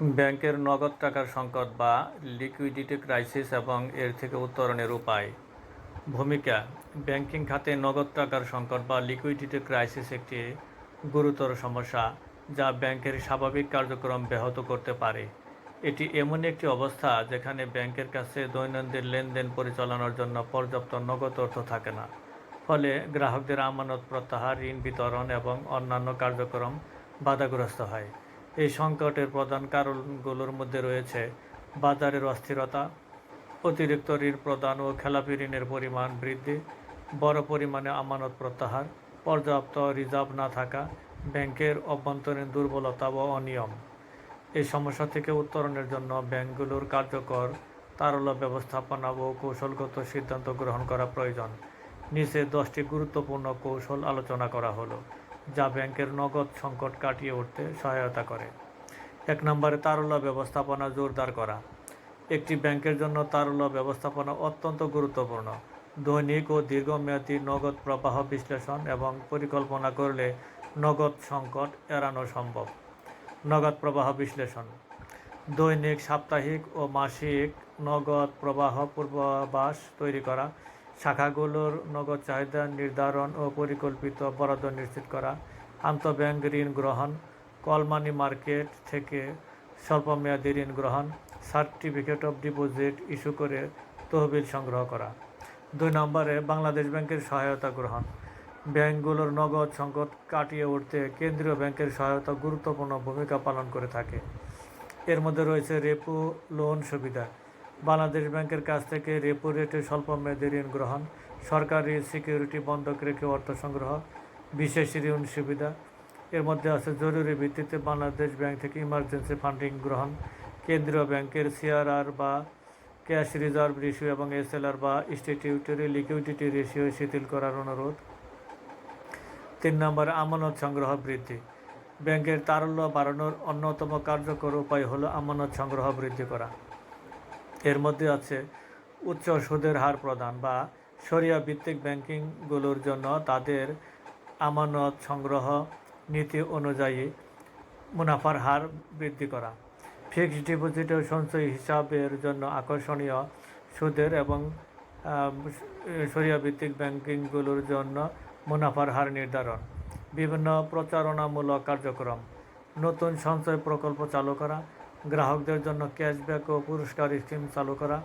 ব্যাংকের নগদ টাকার সংকট বা লিকুইডিটি ক্রাইসিস এবং এর থেকে উত্তরণের উপায়। ভূমিকা, ব্যাংকিং খাতে নগদ টাকার সংকট বা লিকুইডিটি ক্রাইসিস একটি গুরুতর সমস্যা যা ব্যাংকের স্বাভাবিক কার্যক্রম ব্যাহত করতে পারে। এটি এমন একটি অবস্থা যেখানে ব্যাংকের কাছে দৈনন্দিন লেনদেন পরিচালনার জন্য পর্যাপ্ত নগদ অর্থ থাকে না। ফলে গ্রাহকদের আমানত প্রত্যাহার, ঋণ বিতরণ এবং অন্যান্য কার্যক্রম বাধাগ্রস্ত হয়। এই সংকটের প্রধান কারণগুলোর মধ্যে রয়েছে বাজারের অস্থিরতা, অতিরিক্ত ঋণ প্রদান ও খেলাপি ঋণের পরিমাণ বৃদ্ধি, বড় পরিমাণে আমানত প্রত্যাহার, পর্যাপ্ত রিজার্ভ না থাকা, ব্যাংকের অভ্যন্তরীণ দুর্বলতা ও অনিয়ম। এই সমস্যা থেকে উত্তরণের জন্য ব্যাংকগুলোর কার্যকর তারল্য ব্যবস্থাপনা ও কৌশলগত সিদ্ধান্ত গ্রহণ করা প্রয়োজন। নিচে দশটি গুরুত্বপূর্ণ কৌশল আলোচনা করা হলো। যা ব্যাংকের নগদ সংকট কাটিয়ে উঠতে সহায়তা করে। এক নম্বরে তারল্য ব্যবস্থাপনা জোরদার করা। একটি ব্যাংকের জন্য তারল্য ব্যবস্থাপনা অত্যন্ত গুরুত্বপূর্ণ। দৈনিক ও দীর্ঘমেয়াদী নগদ প্রবাহ বিশ্লেষণ এবং পরিকল্পনা করলে নগদ সংকট এড়ানো সম্ভব। নগদ প্রবাহ বিশ্লেষণ। দৈনিক, সাপ্তাহিক ও মাসিক নগদ প্রবাহ পূর্বাভাস তৈরি করা শাখাগুলোর নগদ চাহিদা নির্ধারণ ও পরিকল্পিত বরাদ্দ নিশ্চিত করা আন্তঃব্যাংক ঋণ গ্রহণ কল মানি মার্কেট থেকে স্বল্পমেয়াদী ঋণ গ্রহণ, সার্টিফিকেট অফ ডিপোজিট ইস্যু করে তহবিল সংগ্রহ করা। দুই নম্বরে বাংলাদেশ ব্যাংকের সহায়তা গ্রহণ। ব্যাংকগুলোর নগদ সংকট কাটিয়ে উঠতে কেন্দ্রীয় ব্যাংকের সহায়তা গুরুত্বপূর্ণ ভূমিকা পালন করে থাকে। এর মধ্যে রয়েছে রেপো লোন সুবিধা। বাংলাদেশ ব্যাংকের কাছ থেকে রেপো রেটে স্বল্প মেয়াদী ঋণ গ্রহণ, সরকারি সিকিউরিটি বন্ধক রেখে অর্থ সংগ্রহ, বিশেষ ঋণ সুবিধা। এর মধ্যে আছে জরুরি ভিত্তিতে বাংলাদেশ ব্যাংক থেকে ইমার্জেন্সি ফান্ডিং গ্রহণ, কেন্দ্রীয় ব্যাংকের সিআরআর বা ক্যাশ রিজার্ভ রেশিও এবং এসএলআর বা স্ট্যাটিউটরি লিকুইডিটি রেশিও শিথিল করার অনুরোধ। তিন নম্বর, আমানত সংগ্রহ বৃদ্ধি। ব্যাংকের তারল্য বাড়ানোর অন্যতম কার্যকর উপায় হলো আমানত সংগ্রহ বৃদ্ধি করা। এর মধ্যে আছে উচ্চ সুদের হার প্রদান বা সরিয়া ভিত্তিক ব্যাংকিংগুলোর জন্য তাদের আমানত সংগ্রহ নীতি অনুযায়ী মুনাফার হার বৃদ্ধি করা। ফিক্সড ডিপোজিট সঞ্চয় হিসাবের জন্য আকর্ষণীয় সুদের এবং সরিয়া ভিত্তিক ব্যাংকিংগুলোর জন্য মুনাফার হার নির্ধারণ। বিভিন্ন প্রচারণামূলক কার্যক্রম। নতুন সঞ্চয় প্রকল্প চালু করা। গ্রাহকদের জন্য ক্যাশব্যাক ও পুরস্কার স্কিম চালু করা।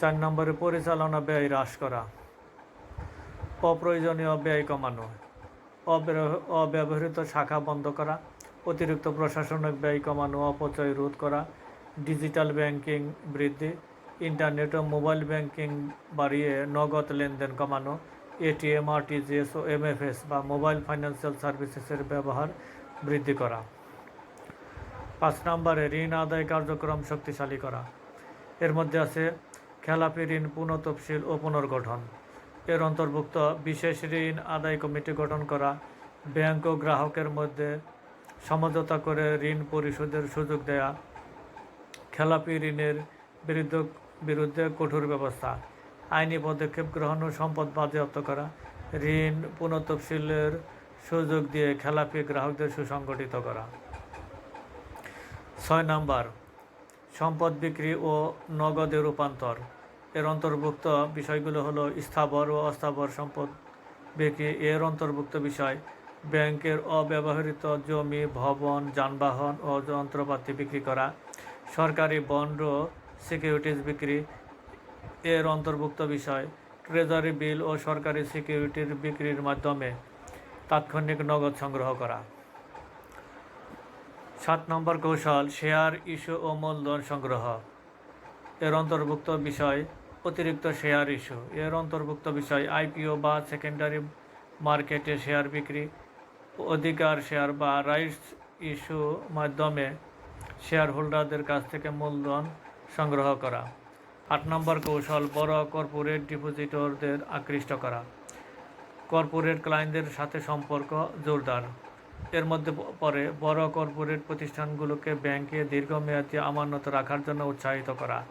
চার নম্বরে পরিচালনা ব্যয় হ্রাস করা। অপ্রয়োজনীয় ব্যয় কমানো। অব্যব- অব্যবহৃত শাখা বন্ধ করা। অতিরিক্ত প্রশাসনিক ব্যয় কমানো, অপচয় রোধ করা। ডিজিটাল ব্যাংকিং বৃদ্ধি। ইন্টারনেট ও মোবাইল ব্যাংকিং বাড়িয়ে নগদ লেনদেন কমানো। এটিএম, আরটিজিএস ও এমএফএস বা মোবাইল ফাইন্যান্সিয়াল সার্ভিসেসের ব্যবহার বৃদ্ধি করা। পাঁচ নম্বরে ঋণ আদায় কার্যক্রম শক্তিশালী করা। এর মধ্যে আছে খেলাপি ঋণ, পুনঃতফসিল ও পুনর্গঠন। এর অন্তর্ভুক্ত বিশেষ ঋণ আদায় কমিটি গঠন করা। ব্যাংক ও গ্রাহকের মধ্যে সমঝোতা করে ঋণ পরিশোধের সুযোগ দেয়া। খেলাপি ঋণের বিরুদ্ধে বিরুদ্ধে কঠোর ব্যবস্থা। আইনি পদক্ষেপ গ্রহণ ও সম্পদ বাজেয়াপ্ত করা। ঋণ পুনঃতফসিলের সুযোগ দিয়ে খেলাপি গ্রাহকদের সুসংগঠিত করা। ছয় নাম্বার, সম্পদ বিক্রি ও নগদে রূপান্তর। এর অন্তর্ভুক্ত বিষয়গুলো হলো স্থাবর ও অস্থাবর সম্পদ বিক্রি। এর অন্তর্ভুক্ত বিষয়, ব্যাংকের অব্যবহৃত জমি, ভবন, যানবাহন ও যন্ত্রপাতি বিক্রি করা, সরকারি বন্ড ও সিকিউরিটিজ বিক্রি। এর অন্তর্ভুক্ত বিষয়, ট্রেজারি বিল ও সরকারি সিকিউরিটির বিক্রির মাধ্যমে তাৎক্ষণিক নগদ সংগ্রহ করা। সাত নম্বর কৌশল, শেয়ার, ইস্যু ও মূলধন সংগ্রহ। এর অন্তর্ভুক্ত বিষয়, অতিরিক্ত শেয়ার ইস্যু। এর অন্তর্ভুক্ত বিষয়, আইপিও বা সেকেন্ডারি মার্কেটে শেয়ার বিক্রি, অধিকার শেয়ার বা রাইটস ইস্যু মাধ্যমে শেয়ার হোল্ডারদের কাছ থেকে মূলধন সংগ্রহ করা। আট নম্বর কৌশল, বড় কর্পোরেট ডিপোজিটরদের আকৃষ্ট করা। কর্পোরেট ক্লায়েন্টদের সাথে সম্পর্ক জোরদার। এর মধ্যে প- পড়ে বড় কর্পোরেট প্রতিষ্ঠানগুলোকে ব্যাংকে দীর্ঘমেয়াদী আমানত রাখার জন্য উৎসাহিত করা।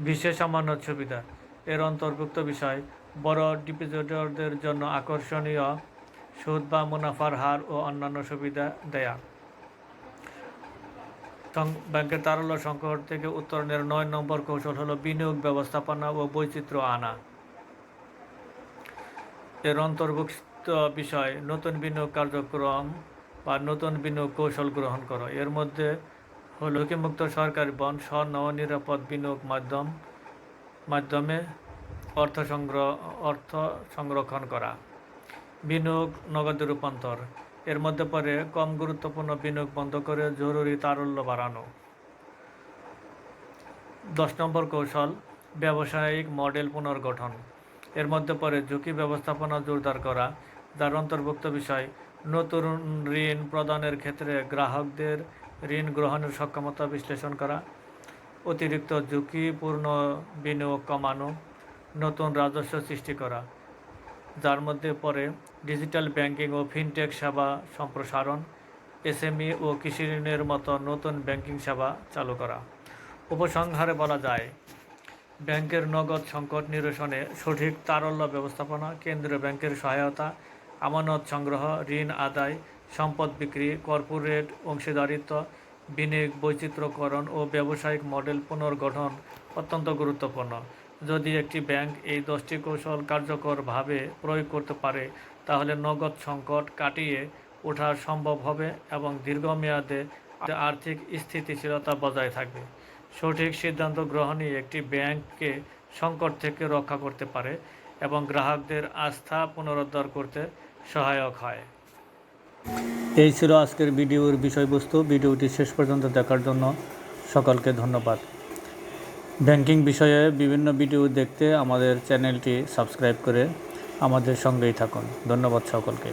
বিশেষ আমানত সুবিধা। এর অন্তর্ভুক্ত বিষয়, বড় ডিপোজিটরদের জন্য আকর্ষণীয় সুদ বা মুনাফার হার ও অন্যান্য সুবিধা দেয়া। ব্যাংকের তারল্য সংকট থেকে উত্তরণের নয় নম্বর কৌশল হলো বিনিয়োগ ব্যবস্থাপনা ও বৈচিত্র্য আনা। এর অন্তর্ভুক্ত বিষয়, নতুন বিনিয়োগ কার্যক্রম বা নতুন বিনিয়োগ কৌশল গ্রহণ করো। এর মধ্যে হল ঝুঁকিমুক্ত সরকারি বন স্বর্ণ নিরাপদ বিনিয়োগ মাধ্যম, মাধ্যমে অর্থ সংগ্রহ, অর্থ সংরক্ষণ করা। বিনিয়োগ নগদে রূপান্তর। এর মধ্যে পরে কম গুরুত্বপূর্ণ বিনিয়োগ বন্ধ করে জরুরি তারল্য বাড়ানো। দশ নম্বর কৌশল, ব্যবসায়িক মডেল পুনর্গঠন। এর মধ্যে পরে ঝুঁকি ব্যবস্থাপনা জোরদার করা। যার অন্তর্ভুক্ত বিষয়, নতুন ঋণ প্রদানের ক্ষেত্রে গ্রাহকদের ঋণ গ্রহণের সক্ষমতা বিশ্লেষণ করা, অতিরিক্ত ঝুঁকিপূর্ণ বিনিয়োগ কমানো, নতুন রাজস্ব সৃষ্টি করা, যার মধ্যে পড়ে ডিজিটাল ব্যাংকিং ও ফিনটেক সেবা সম্প্রসারণ, এসএমই ও কৃষি ঋণের মতো নতুন ব্যাংকিং সেবা চালু করা। উপসংহারে বলা যায়, ব্যাংকের নগদ সংকট নিরসনে সঠিক তারল্য ব্যবস্থাপনা, কেন্দ্রীয় ব্যাংকের সহায়তা আমানত সংগ্রহ, ঋণ আদায়, সম্পদ বিক্রি, কর্পোরেট অংশীদারিত্ব, বিনিয়োগ, বৈচিত্র্যকরণ ও ব্যবসায়িক মডেল পুনর্গঠন অত্যন্ত গুরুত্বপূর্ণ। যদি একটি ব্যাংক এই দশটি কৌশল কার্যকরভাবে প্রয়োগ করতে পারে, তাহলে নগদ সংকট কাটিয়ে ওঠা সম্ভব হবে এবং দীর্ঘমেয়াদে আর্থিক স্থিতিশীলতা বজায় থাকবে। সঠিক সিদ্ধান্ত গ্রহণই একটি ব্যাংককে সংকট থেকে রক্ষা করতে পারে। এবং গ্রাহকদের আস্থা পুনরুদ্ধার করতে সহায়ক হয়। এই ছিল আজকের ভিডিওর বিষয়বস্তু। ভিডিওটি শেষ পর্যন্ত দেখার জন্য সকলকে ধন্যবাদ। ব্যাংকিং বিষয়ে বিভিন্ন ভিডিও দেখতে আমাদের চ্যানেলটি সাবস্ক্রাইব করে আমাদের সঙ্গেই থাকুন। ধন্যবাদ সকলকে।